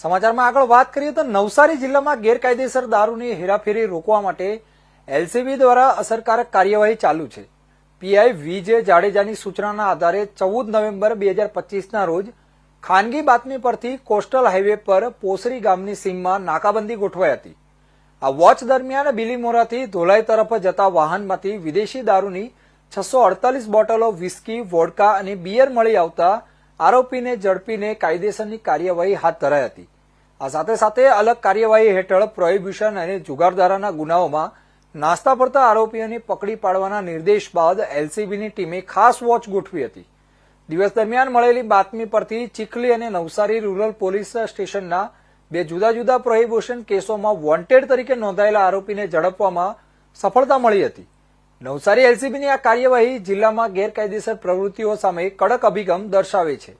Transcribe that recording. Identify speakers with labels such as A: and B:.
A: સમાચારમાં આગળ વાત કરીએ તો નવસારી જિલ્લામાં ગેરકાયદેસર દારૂની હેરાફેરી રોકવા માટે એલસીબી દ્વારા અસરકારક કાર્યવાહી ચાલુ છે. પીઆઈ વીજે જાડેજાની સૂચનાના આધારે ચૌદ નવેમ્બર બે હજાર પચીસના રોજ ખાનગી બાતમી પરથી કોસ્ટલ હાઈવે પર પોસરી ગામની સીમમાં નાકાબંધી ગોઠવાઈ હતી. આ વોચ દરમિયાન બિલીમોરાથી ધોલાઈ તરફ જતા વાહનમાંથી વિદેશી દારૂની છસો અડતાલીસ બોટલો વિસ્કી, વોડકા અને બિયર મળી આવતા આરોપીને ઝડપીને કાયદેસરની કાર્યવાહી હાથ ધરાઈ હતી. આ સાથે સાથે અલગ કાર્યવાહી હેઠળ પ્રોહિબિશન અને જુગારધારાના ગુનાઓમાં નાસ્તા પડતા આરોપીઓને પકડી પાડવાના નિર્દેશ બાદ એલસીબીની ટીમે ખાસ વોચ ગોઠવી હતી. દિવસ દરમિયાન મળેલી બાતમી પરથી ચીખલી અને નવસારી રૂરલ પોલીસ સ્ટેશનના બે જુદા જુદા પ્રોહિબિશન કેસોમાં વોન્ટેડ તરીકે નોંધાયેલા આરોપીને ઝડપવામાં સફળતા મળી હતી. નવસારી એલસીબીની આ કાર્યવાહી જિલ્લામાં ગેરકાયદેસર પ્રવૃત્તિઓ સામે કડક અભિગમ દર્શાવે છે.